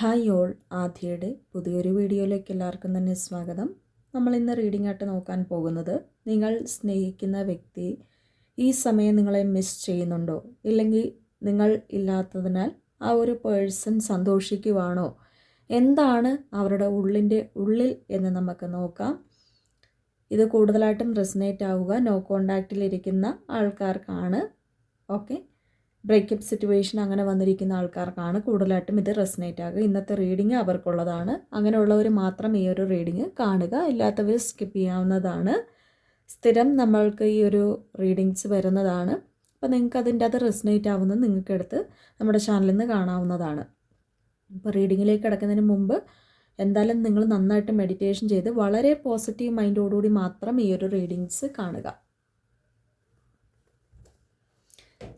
Hi all ആദ്യയുടെ പുതിയൊരു വീഡിയോയിലേക്ക് എല്ലാവർക്കും തന്നെ സ്വാഗതം. നമ്മൾ ഇന്ന് റീഡിംഗ് ആയിട്ട് നോക്കാൻ പോകുന്നത് നിങ്ങൾ സ്നേഹിക്കുന്ന വ്യക്തി ഈ സമയം നിങ്ങളെ മിസ് ചെയ്യുന്നുണ്ടോ? ഇല്ലെങ്കിൽ നിങ്ങൾ ഇല്ലാത്തതിനാൽ ആ ഒരു പേഴ്സൺ സന്തോഷിക്കുവാണോ? എന്താണ് അവരുടെ ഉള്ളിന്റെ ഉള്ളിൽ എന്ന് നമുക്ക് നോക്കാം. ഇത് കൂടുതലായിട്ടും റെസിനേറ്റ് ആവുക നോ കോണ്ടാക്റ്റിലിരിക്കുന്ന ആൾക്കാർക്കാണ്. ഓക്കെ ബ്രേക്കപ്പ് സിറ്റുവേഷൻ അങ്ങനെ വന്നിരിക്കുന്ന ആൾക്കാർക്കാണ് കൂടുതലായിട്ടും ഇത് റെസനേറ്റ് ആകുക. ഇന്നത്തെ റീഡിങ് അവർക്കുള്ളതാണ്. അങ്ങനെയുള്ളവർ മാത്രം ഈ ഒരു റീഡിങ് കാണുക. ഇല്ലാത്തവർ സ്കിപ്പ് ചെയ്യാവുന്നതാണ്. സ്ഥിരം നമ്മൾക്ക് ഈ ഒരു റീഡിങ്സ് വരുന്നതാണ്. അപ്പോൾ നിങ്ങൾക്ക് അതിന്റെ അത് റെസനേറ്റ് ആവുന്നത് നിങ്ങൾക്കെടുത്ത് നമ്മുടെ ചാനലിൽ നിന്ന് കാണാവുന്നതാണ്. അപ്പോൾ റീഡിങ്ങിലേക്ക് കിടക്കുന്നതിന് മുമ്പ് എന്തായാലും നിങ്ങൾ നന്നായിട്ട് മെഡിറ്റേഷൻ ചെയ്ത് വളരെ പോസിറ്റീവ് മൈൻഡോടുകൂടി മാത്രം ഈ ഒരു റീഡിങ്സ് കാണുക.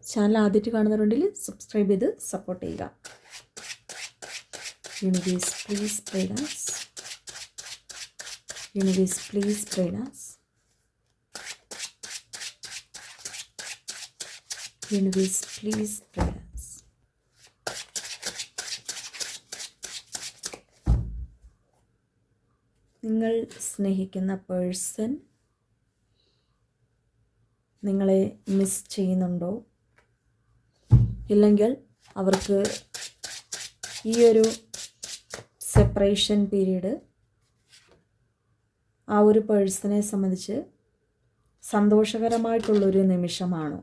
ചാനൽ ആദ്യമായിട്ട് കാണുന്നവരുണ്ടെങ്കിൽ സബ്സ്ക്രൈബ് ചെയ്ത് സപ്പോർട്ട് ചെയ്യുക. യൂണിവേഴ്സ് പ്ലീസ് പ്രേഡാസ് യൂണിവേഴ്സ് പ്ലീസ് പ്രേഡാസ് യൂണിവേഴ്സ് പ്ലീസ് പ്രേഡാസ് നിങ്ങൾ സ്നേഹിക്കുന്ന പേഴ്സൺ നിങ്ങളെ മിസ് ചെയ്യുന്നുണ്ടോ? ഇല്ലെങ്കിൽ അവർക്ക് ഈ ഒരു സെപ്പറേഷൻ പീരീഡ് ആ ഒരു പേഴ്സണെ സംബന്ധിച്ച് സന്തോഷകരമായിട്ടുള്ളൊരു നിമിഷമാണോ?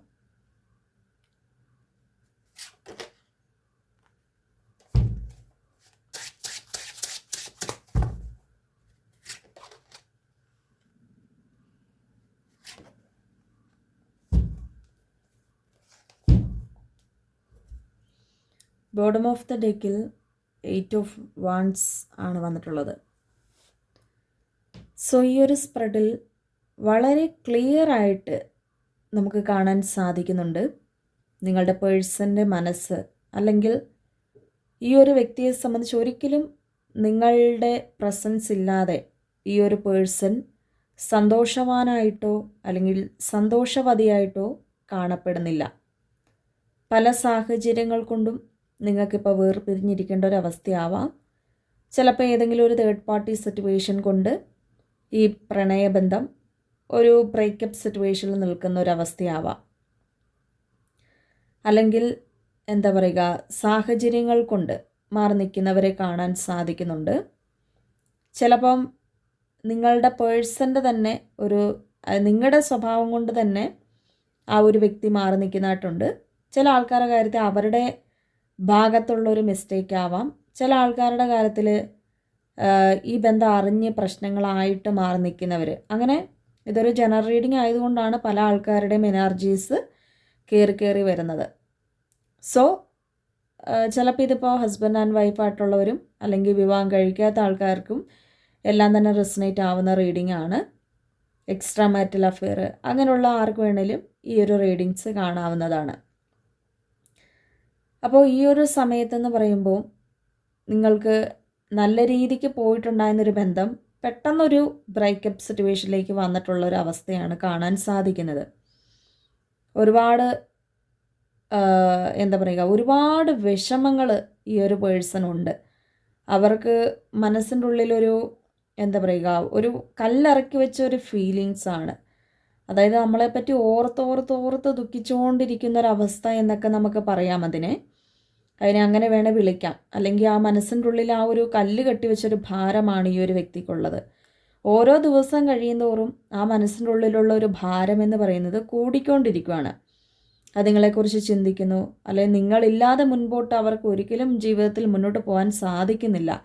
ബോഡം ഓഫ് ദ ഡെക്കിൽ എയ്റ്റ് ഓഫ് വാൺസ് ആണ് വന്നിട്ടുള്ളത്. സോ ഈ ഒരു സ്പ്രെഡിൽ വളരെ ക്ലിയർ ആയിട്ട് നമുക്ക് കാണാൻ സാധിക്കുന്നുണ്ട്. നിങ്ങളുടെ പേഴ്സന്റെ മനസ്സ് അല്ലെങ്കിൽ ഈ ഒരു വ്യക്തിയെ സംബന്ധിച്ച് ഒരിക്കലും നിങ്ങളുടെ പ്രസൻസ് ഇല്ലാതെ ഈ ഒരു പേഴ്സൺ സന്തോഷവാനായിട്ടോ അല്ലെങ്കിൽ സന്തോഷവതിയായിട്ടോ കാണപ്പെടുന്നില്ല. പല സാഹചര്യങ്ങൾ കൊണ്ടും നിങ്ങൾക്കിപ്പോൾ വേർപിരിഞ്ഞിരിക്കേണ്ട ഒരു അവസ്ഥയാവാം ചിലപ്പോൾ ഏതെങ്കിലും ഒരു തേർഡ് പാർട്ടി സിറ്റുവേഷൻ കൊണ്ട് ഈ പ്രണയബന്ധം ഒരു ബ്രേക്കപ്പ് സിറ്റുവേഷനിൽ നിൽക്കുന്ന ഒരു അവസ്ഥയാവാം അല്ലെങ്കിൽ എന്താ പറയുക സാഹചര്യങ്ങൾ കൊണ്ട് മാറി നിൽക്കുന്നവരെ കാണാൻ സാധിക്കുന്നുണ്ട്. ചിലപ്പം നിങ്ങളുടെ പേഴ്സന്റെ തന്നെ ഒരു നിങ്ങളുടെ സ്വഭാവം കൊണ്ട് തന്നെ ആ ഒരു വ്യക്തി മാറി നിൽക്കുന്നതായിട്ടുണ്ട്. ചില ആൾക്കാരുടെ കാര്യത്തിൽ അവരുടെ ഭാഗത്തുള്ളൊരു മിസ്റ്റേക്ക് ആവാം. ചില ആൾക്കാരുടെ കാര്യത്തിൽ ഈ ബന്ധം അറിഞ്ഞ് പ്രശ്നങ്ങളായിട്ട് മാറി നിൽക്കുന്നവർ അങ്ങനെ ഇതൊരു ജനറൽ റീഡിംഗ് ആയതുകൊണ്ടാണ് പല ആൾക്കാരുടെയും എനർജീസ് കയറി കയറി വരുന്നത്. സോ ചിലപ്പോൾ ഇതിപ്പോൾ ഹസ്ബൻഡ് ആൻഡ് വൈഫായിട്ടുള്ളവരും അല്ലെങ്കിൽ വിവാഹം കഴിക്കാത്ത ആൾക്കാർക്കും എല്ലാം തന്നെ റെസിനേറ്റ് ആവുന്ന റീഡിംഗ് ആണ്. എക്സ്ട്രാ മാറ്റൽ അഫെയർ അങ്ങനെയുള്ള ആർക്ക് വേണേലും ഈ ഒരു റീഡിങ്സ് കാണാവുന്നതാണ്. അപ്പോൾ ഈ ഒരു സമയത്തെന്ന് പറയുമ്പോൾ നിങ്ങൾക്ക് നല്ല രീതിക്ക് പോയിട്ടുണ്ടായിരുന്നൊരു ബന്ധം പെട്ടെന്നൊരു ബ്രേക്കപ്പ് സിറ്റുവേഷനിലേക്ക് വന്നിട്ടുള്ള ഒരു അവസ്ഥയാണ് കാണാൻ സാധിക്കുന്നത്. ഒരുപാട് എന്താ പറയുക ഒരുപാട് വിഷമങ്ങൾ ഈ ഒരു പേഴ്സണുണ്ട് അവർക്ക് മനസ്സിന്റെ ഉള്ളിലൊരു എന്താ പറയുക ഒരു കല്ലിറക്കി വെച്ച ഒരു ഫീലിങ്സ് ആണ്. അതായത് നമ്മളെപ്പറ്റി ഓർത്ത് ഓർത്ത് ദുഃഖിച്ചുകൊണ്ടിരിക്കുന്ന ഒരു അവസ്ഥ എന്നൊക്കെ നമുക്ക് പറയാം അതിനെ. അതിനെ അങ്ങനെ വേണേൽ വിളിക്കാം. അല്ലെങ്കിൽ ആ മനസ്സിന്റെ ഉള്ളിൽ ആ ഒരു കല്ല് കെട്ടിവെച്ചൊരു ഭാരമാണ് ഈ ഒരു വ്യക്തിക്കുള്ളത്. ഓരോ ദിവസം കഴിയുന്തോറും ആ മനസ്സിന്റെ ഉള്ളിലുള്ള ഒരു ഭാരം എന്ന് പറയുന്നത് കൂടിക്കൊണ്ടിരിക്കുകയാണ് അത് നിങ്ങളെക്കുറിച്ച് ചിന്തിക്കുന്നു. അല്ലെങ്കിൽ നിങ്ങളില്ലാതെ മുൻപോട്ട് അവർക്ക് ഒരിക്കലും ജീവിതത്തിൽ മുന്നോട്ട് പോകാൻ സാധിക്കുന്നില്ല.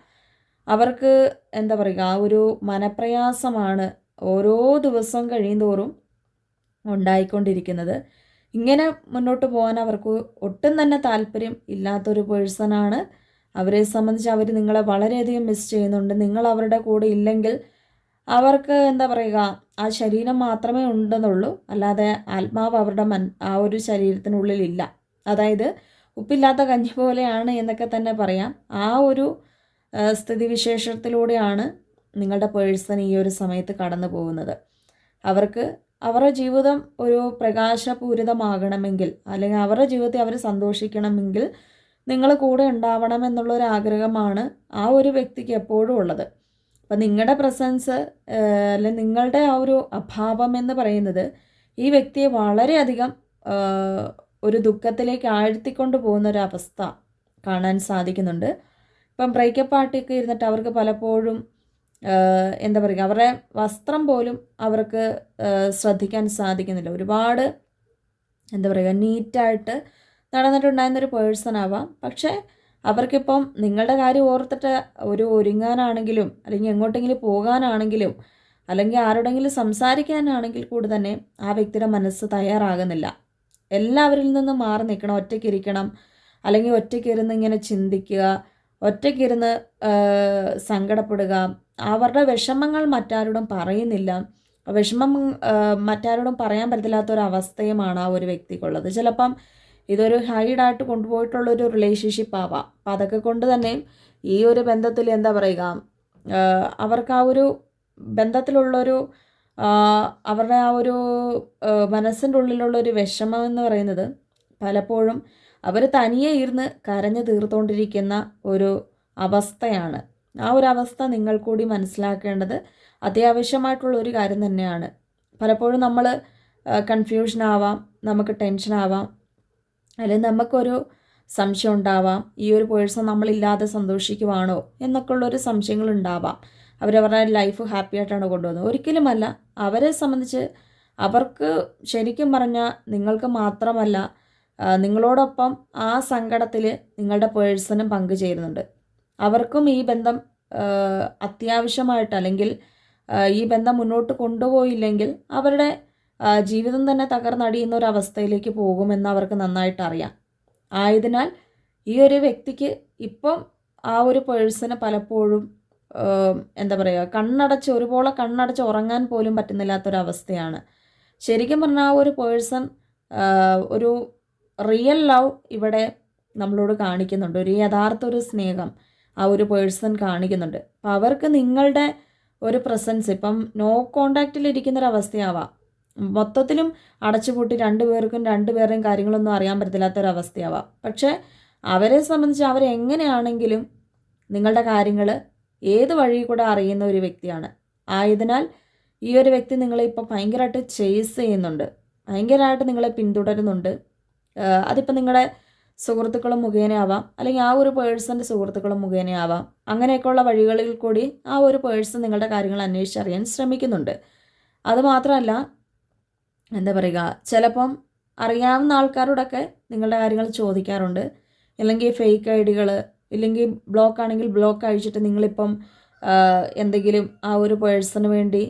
അവർക്ക് എന്താ പറയുക ആ ഒരു മനപ്രയാസമാണ് ഓരോ ദിവസം കഴിയുന്തോറും ഉണ്ടായിക്കൊണ്ടിരിക്കുന്നത്. ഇങ്ങനെ മുന്നോട്ട് പോകാൻ അവർക്ക് ഒട്ടും തന്നെ താല്പര്യം ഇല്ലാത്തൊരു പേഴ്സണാണ് അവരെ സംബന്ധിച്ച് അവർ നിങ്ങളെ വളരെയധികം മിസ് ചെയ്യുന്നുണ്ട്. നിങ്ങൾ അവരുടെ കൂടെ ഇല്ലെങ്കിൽ അവർക്ക് എന്താ പറയുക ആ ശരീരം മാത്രമേ ഉണ്ടെന്നുള്ളൂ. അല്ലാതെ ആത്മാവ് അവരുടെ മൻ ആ ഒരു ശരീരത്തിനുള്ളിലില്ല അതായത് ഉപ്പില്ലാത്ത കഞ്ഞി പോലെയാണ് എന്നൊക്കെ തന്നെ പറയാം. ആ ഒരു സ്ഥിതിവിശേഷത്തിലൂടെയാണ് നിങ്ങളുടെ പേഴ്സൺ ഈ ഒരു സമയത്ത് കടന്നു പോകുന്നത് അവർക്ക് അവരുടെ ജീവിതം ഒരു പ്രകാശപൂരിതമാകണമെങ്കിൽ അല്ലെങ്കിൽ അവരുടെ ജീവിതത്തെ അവർ സന്തോഷിക്കണമെങ്കിൽ നിങ്ങൾ കൂടെ ഉണ്ടാവണം എന്നുള്ളൊരു ആഗ്രഹമാണ് ആ ഒരു വ്യക്തിക്ക് എപ്പോഴും ഉള്ളത്. അപ്പം നിങ്ങളുടെ പ്രസൻസ് അല്ലെ നിങ്ങളുടെ ആ ഒരു അഭാവം എന്ന് പറയുന്നത് ഈ വ്യക്തിയെ വളരെയധികം ഒരു ദുഃഖത്തിലേക്ക് ആഴ്ത്തിക്കൊണ്ട് പോകുന്ന ഒരു അവസ്ഥ കാണാൻ സാധിക്കുന്നുണ്ട്. ഇപ്പം ബ്രേക്കപ്പ് പാർട്ടിയൊക്കെ ഇരുന്നിട്ട് അവർക്ക് പലപ്പോഴും എന്താ പറയുക അവരുടെ വസ്ത്രം പോലും അവർക്ക് ശ്രദ്ധിക്കാൻ സാധിക്കുന്നില്ല. ഒരുപാട് എന്താ പറയുക നീറ്റായിട്ട് നടന്നിട്ടുണ്ടായിരുന്നൊരു പേഴ്സൺ ആവാം. പക്ഷേ അവർക്കിപ്പം നിങ്ങളുടെ കാര്യം ഓർത്തിട്ട് ഒരു ഒരുങ്ങാനാണെങ്കിലും അല്ലെങ്കിൽ എങ്ങോട്ടെങ്കിലും പോകാനാണെങ്കിലും അല്ലെങ്കിൽ ആരോടെങ്കിലും സംസാരിക്കാനാണെങ്കിൽ കൂടി തന്നെ ആ വ്യക്തിയുടെ മനസ്സ് തയ്യാറാകുന്നില്ല. എല്ലാവരിൽ നിന്നും മാറി നിൽക്കണം ഒറ്റയ്ക്കിരിക്കണം അല്ലെങ്കിൽ ഒറ്റയ്ക്കിരുന്ന് ഇങ്ങനെ ചിന്തിക്കുക ഒറ്റയ്ക്കിരുന്ന് സങ്കടപ്പെടുക. അവരുടെ വിഷമങ്ങൾ മറ്റാരോടും പറയുന്നില്ല. വിഷമം മറ്റാരോടും പറയാൻ പറ്റത്തില്ലാത്ത ഒരു അവസ്ഥയുമാണ് ആ ഒരു വ്യക്തിക്കുള്ളത്. ചിലപ്പം ഇതൊരു ഹൈഡായിട്ട് കൊണ്ടുപോയിട്ടുള്ളൊരു റിലേഷൻഷിപ്പ് ആവാം അപ്പം അതൊക്കെ കൊണ്ട് തന്നെ ഈ ഒരു ബന്ധത്തിൽ എന്താ പറയുക അവർക്ക് ആ ഒരു ബന്ധത്തിലുള്ളൊരു അവരുടെ ആ ഒരു മനസ്സിന്റെ ഉള്ളിലുള്ളൊരു വിഷമം എന്ന് പറയുന്നത് പലപ്പോഴും അവർ തനിയെ ഇരുന്ന് കരഞ്ഞു തീർത്തുകൊണ്ടിരിക്കുന്ന ഒരു അവസ്ഥയാണ്. ആ ഒരു അവസ്ഥ നിങ്ങൾ കൂടി മനസ്സിലാക്കേണ്ടത് അത്യാവശ്യമായിട്ടുള്ള ഒരു കാര്യം തന്നെയാണ്. പലപ്പോഴും നമ്മൾ കൺഫ്യൂഷൻ ആവാം നമുക്ക് ടെൻഷൻ ആവാം അല്ലെങ്കിൽ നമുക്കൊരു സംശയം ഉണ്ടാവാം ഈ ഒരു പേഴ്സൺ നമ്മളില്ലാതെ സന്തോഷിക്കുവാണോ എന്നൊക്കെ ഉള്ളൊരു സംശയങ്ങൾ ഉണ്ടാവാം. അവരവരുടെ ലൈഫ് ഹാപ്പി ആയിട്ടാണ് കൊണ്ടുപോകുന്നത് ഒരിക്കലുമല്ല അവരെ സംബന്ധിച്ച് അവർക്ക് ശരിക്കും പറഞ്ഞാൽ നിങ്ങൾക്ക് മാത്രമല്ല നിങ്ങളോടൊപ്പം ആ സങ്കടത്തിൽ നിങ്ങളുടെ പേഴ്സണും പങ്കുചേരുന്നുണ്ട്. അവർക്കും ഈ ബന്ധം അത്യാവശ്യമായിട്ട് അല്ലെങ്കിൽ ഈ ബന്ധം മുന്നോട്ട് കൊണ്ടുപോയില്ലെങ്കിൽ അവരുടെ ജീവിതം തന്നെ തകർന്നടിയുന്ന ഒരു അവസ്ഥയിലേക്ക് പോകുമെന്ന് അവർക്ക് നന്നായിട്ട് അറിയാം. ആയതിനാൽ ഈ ഒരു വ്യക്തിക്ക് ഇപ്പം ആ ഒരു പേഴ്സണ് പലപ്പോഴും എന്താ പറയുക കണ്ണടച്ച് ഒരുപോലെ കണ്ണടച്ച് ഉറങ്ങാൻ പോലും പറ്റുന്നില്ലാത്തൊരവസ്ഥയാണ്. ശരിക്കും പറഞ്ഞാൽ ആ ഒരു പേഴ്സൺ ഒരു റിയൽ ലവ് ഇവിടെ നമ്മളോട് കാണിക്കുന്നുണ്ട്. ഒരു യഥാർത്ഥ ഒരു സ്നേഹം ആ ഒരു പേഴ്സൺ കാണിക്കുന്നുണ്ട്. അപ്പം അവർക്ക് നിങ്ങളുടെ ഒരു പ്രസൻസ് ഇപ്പം നോ കോണ്ടാക്റ്റിൽ ഇരിക്കുന്നൊരവസ്ഥയാവാം. മൊത്തത്തിലും അടച്ചുപൂട്ടി രണ്ടുപേർക്കും രണ്ടുപേരുടെയും കാര്യങ്ങളൊന്നും അറിയാൻ പറ്റത്തില്ലാത്തൊരവസ്ഥയാവാം. പക്ഷേ അവരെ സംബന്ധിച്ച് അവരെങ്ങനെയാണെങ്കിലും നിങ്ങളുടെ കാര്യങ്ങൾ ഏത് വഴി കൂടെ അറിയുന്ന ഒരു വ്യക്തിയാണ്. ആയതിനാൽ ഈ ഒരു വ്യക്തി നിങ്ങളെ ഇപ്പോൾ ഭയങ്കരമായിട്ട് ചേസ് ചെയ്യുന്നുണ്ട്. ഭയങ്കരമായിട്ട് നിങ്ങളെ പിന്തുടരുന്നുണ്ട്. അതിപ്പോൾ നിങ്ങളുടെ സുഹൃത്തുക്കളും മുഖേനയാവാം അല്ലെങ്കിൽ ആ ഒരു പേഴ്സന്റെ സുഹൃത്തുക്കളും മുഖേനയാവാം അങ്ങനെയൊക്കെയുള്ള വഴികളിൽ കൂടി ആ ഒരു പേഴ്സൺ നിങ്ങളുടെ കാര്യങ്ങൾ അന്വേഷിച്ചറിയാൻ ശ്രമിക്കുന്നുണ്ട്. അതുമാത്രമല്ല എന്താ പറയുക ചിലപ്പം അറിയാവുന്ന ആൾക്കാരോടൊക്കെ നിങ്ങളുടെ കാര്യങ്ങൾ ചോദിക്കാറുണ്ട്. അല്ലെങ്കിൽ ഫേക്ക് ഐ ഡികൾ ഇല്ലെങ്കിൽ ബ്ലോക്ക് ആണെങ്കിൽ ബ്ലോക്ക് അഴിച്ചിട്ട് നിങ്ങളിപ്പം എന്തെങ്കിലും ആ ഒരു പേഴ്സണിന് വേണ്ടി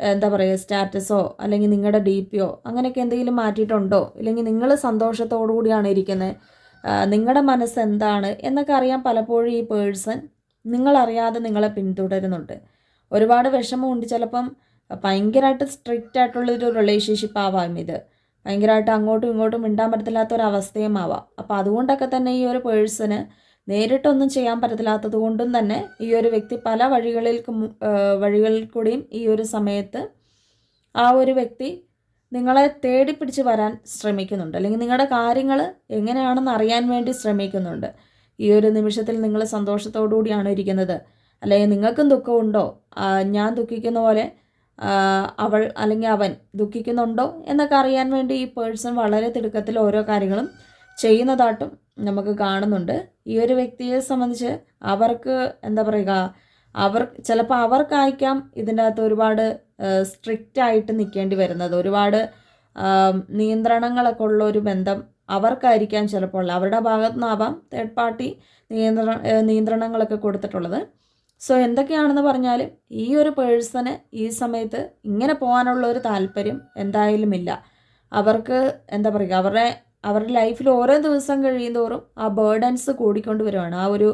എന്താ പറയുക സ്റ്റാറ്റസോ അല്ലെങ്കിൽ നിങ്ങളുടെ ഡി പിയോ അങ്ങനെയൊക്കെ എന്തെങ്കിലും മാറ്റിയിട്ടുണ്ടോ? ഇല്ലെങ്കിൽ നിങ്ങൾ സന്തോഷത്തോടു കൂടിയാണ് ഇരിക്കുന്നത്. നിങ്ങളുടെ മനസ്സ് എന്താണ് എന്നൊക്കെ അറിയാൻ പലപ്പോഴും ഈ പേഴ്സൺ നിങ്ങളറിയാതെ നിങ്ങളെ പിന്തുടരുന്നുണ്ട്. ഒരുപാട് വിഷമമുണ്ട് ചിലപ്പം. ഭയങ്കരമായിട്ട് സ്ട്രിക്റ്റ് ആയിട്ടുള്ളൊരു റിലേഷൻഷിപ്പ് ആവാം ഇത്. ഭയങ്കരമായിട്ട് അങ്ങോട്ടും ഇങ്ങോട്ടും മിണ്ടാൻ പറ്റത്തില്ലാത്ത ഒരു അവസ്ഥയും ആവാം. അപ്പോൾ അതുകൊണ്ടൊക്കെ തന്നെ ഈ ഒരു പേഴ്സണ് നേരിട്ടൊന്നും ചെയ്യാൻ പറ്റത്തില്ലാത്തത് കൊണ്ടും തന്നെ ഈ ഒരു വ്യക്തി പല വഴികളിൽ വഴികളിൽ കൂടിയും ഈ ഒരു സമയത്ത് ആ ഒരു വ്യക്തി നിങ്ങളെ തേടി പിടിച്ച് വരാൻ ശ്രമിക്കുന്നുണ്ട്. അല്ലെങ്കിൽ നിങ്ങളുടെ കാര്യങ്ങൾ എങ്ങനെയാണെന്ന് അറിയാൻ വേണ്ടി ശ്രമിക്കുന്നുണ്ട്. ഈ ഒരു നിമിഷത്തിൽ നിങ്ങൾ സന്തോഷത്തോടു കൂടിയാണ് ഇരിക്കുന്നത്. അല്ലെങ്കിൽ നിങ്ങൾക്കും ദുഃഖമുണ്ടോ? ഞാൻ ദുഃഖിക്കുന്ന പോലെ അവൾ അല്ലെങ്കിൽ അവൻ ദുഃഖിക്കുന്നുണ്ടോ? എന്നൊക്കെ അറിയാൻ വേണ്ടി ഈ പേഴ്സൺ വളരെ തിടുക്കത്തിൽ ഓരോ കാര്യങ്ങളും ചെയ്യുന്നതായിട്ടും നമുക്ക് കാണുന്നുണ്ട്. ഈ ഒരു വ്യക്തിയെ സംബന്ധിച്ച് അവർക്ക് എന്താ പറയുക അവർ ചിലപ്പോൾ അവർക്കായിരിക്കാം ഇതിന്റെ അകത്ത് ഒരുപാട് സ്ട്രിക്റ്റ് ആയിട്ട് നിൽക്കേണ്ടി വരുന്നത്. ഒരുപാട് നിയന്ത്രണങ്ങളൊക്കെ ഉള്ള ഒരു ബന്ധം അവർക്കായിരിക്കാം ചിലപ്പോൾ അവരുടെ ഭാഗത്തു നിന്നാവാം തേർഡ് പാർട്ടി നിയന്ത്രണ നിയന്ത്രണങ്ങളൊക്കെ കൊടുത്തിട്ടുള്ളത്. സോ എന്തൊക്കെയാണെന്ന് പറഞ്ഞാൽ ഈ ഒരു പേഴ്സണ് ഈ സമയത്ത് ഇങ്ങനെ പോകാനുള്ള ഒരു താല്പര്യം എന്തായാലും ഇല്ല അവർക്ക് എന്താ പറയുക അവരുടെ അവരുടെ ലൈഫിൽ ഓരോ ദിവസം കഴിയുന്തോറും ആ ബേർഡൻസ് കൂടിക്കൊണ്ട് വരുവാണ്. ആ ഒരു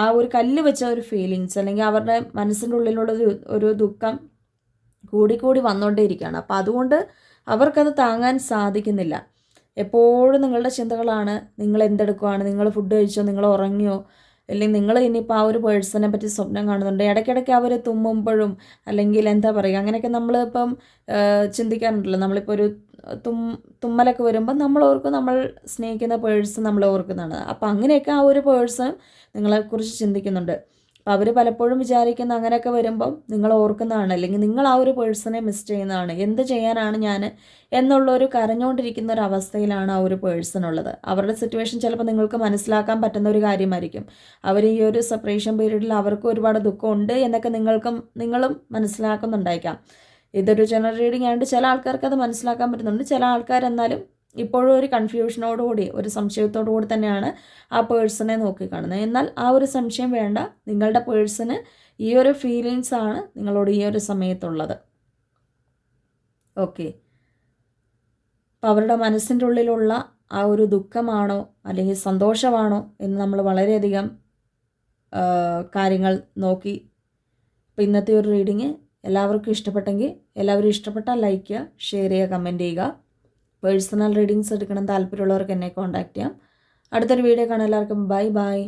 ആ ഒരു കല്ല് വെച്ച ഒരു ഫീലിങ്സ് അല്ലെങ്കിൽ അവരുടെ മനസ്സിന്റെ ഉള്ളിലുള്ള ഒരു ഒരു ദുഃഖം കൂടിക്കൂടി വന്നുകൊണ്ടേയിരിക്കുകയാണ് അപ്പോൾ അതുകൊണ്ട് അവർക്കത് താങ്ങാൻ സാധിക്കുന്നില്ല. എപ്പോഴും നിങ്ങളുടെ ചിന്തകളാണ് നിങ്ങൾ എന്തെടുക്കുവാണ് നിങ്ങൾ ഫുഡ് കഴിച്ചോ നിങ്ങൾ ഉറങ്ങിയോ അല്ലെങ്കിൽ നിങ്ങൾ ഇനിയിപ്പോൾ ആ ഒരു പേഴ്സണെ പറ്റി സ്വപ്നം കാണുന്നുണ്ട്. ഇടയ്ക്കിടയ്ക്ക് അവർ തുമ്മുമ്പോഴും അല്ലെങ്കിൽ എന്താ പറയുക അങ്ങനെയൊക്കെ നമ്മൾ ഇപ്പം ചിന്തിക്കാറുണ്ടല്ലോ. നമ്മളിപ്പോൾ ഒരു തും തുമ്മലൊക്കെ വരുമ്പോൾ നമ്മൾ ഓർക്കും നമ്മൾ സ്നേഹിക്കുന്ന പേഴ്സൺ നമ്മൾ ഓർക്കുന്നതാണ്. അപ്പോൾ അങ്ങനെയൊക്കെ ആ ഒരു പേഴ്സൺ നിങ്ങളെക്കുറിച്ച് ചിന്തിക്കുന്നുണ്ട്. അപ്പോൾ അവർ പലപ്പോഴും വിചാരിക്കുന്ന അങ്ങനെയൊക്കെ വരുമ്പം നിങ്ങൾ ഓർക്കുന്നതാണ് അല്ലെങ്കിൽ നിങ്ങൾ ആ ഒരു പേഴ്സണെ മിസ് ചെയ്യുന്നതാണ് എന്ത് ചെയ്യാനാണ് ഞാൻ എന്നുള്ള ഒരു കരഞ്ഞുകൊണ്ടിരിക്കുന്ന ഒരു അവസ്ഥയിലാണ് ആ ഒരു പേഴ്സൺ ഉള്ളത്. അവരുടെ സിറ്റുവേഷൻ ചിലപ്പോൾ നിങ്ങൾക്ക് മനസ്സിലാക്കാൻ പറ്റുന്ന ഒരു കാര്യമായിരിക്കും. അവർ ഈ ഒരു സെപ്പറേഷൻ പീരീഡിൽ അവർക്ക് ഒരുപാട് ദുഃഖമുണ്ട് എന്നൊക്കെ നിങ്ങൾക്കും നിങ്ങളും മനസ്സിലാക്കുന്നുണ്ടായിരിക്കാം. ഇതൊരു ജനറൽ റീഡിംഗ് ആയതുകൊണ്ട് ചില ആൾക്കാർക്ക് അത് മനസ്സിലാക്കാൻ പറ്റുന്നുണ്ട്. ചില ആൾക്കാർ എന്നാലും ഇപ്പോഴും ഒരു കൺഫ്യൂഷനോടുകൂടി ഒരു സംശയത്തോടു കൂടി തന്നെയാണ് ആ പേഴ്സണെ നോക്കിക്കാണുന്നത്. എന്നാൽ ആ ഒരു സംശയം വേണ്ട. നിങ്ങളുടെ പേഴ്സണ് ഈ ഒരു ഫീലിങ്സ് ആണ് നിങ്ങളോട് ഈ ഒരു സമയത്തുള്ളത്. ഓക്കെ അപ്പോൾ അവരുടെ മനസ്സിന്റെ ഉള്ളിലുള്ള ആ ഒരു ദുഃഖമാണോ അല്ലെങ്കിൽ സന്തോഷമാണോ എന്ന് നമ്മൾ വളരെയധികം കാര്യങ്ങൾ നോക്കി. അപ്പോൾ ഇന്നത്തെ ഒരു റീഡിങ് എല്ലാവർക്കും ഇഷ്ടപ്പെട്ടെങ്കിൽ എല്ലാവരും ഇഷ്ടപ്പെട്ടാൽ ലൈക്ക് ചെയ്യുക ഷെയർ ചെയ്യുക കമന്റ് ചെയ്യുക. പേഴ്സണൽ റീഡിങ്സ് എടുക്കണം താല്പര്യമുള്ളവർക്ക് എന്നെ കോൺടാക്റ്റ് ചെയ്യാം. അടുത്തൊരു വീഡിയോ കാണാം. എല്ലാവർക്കും ബൈ ബൈ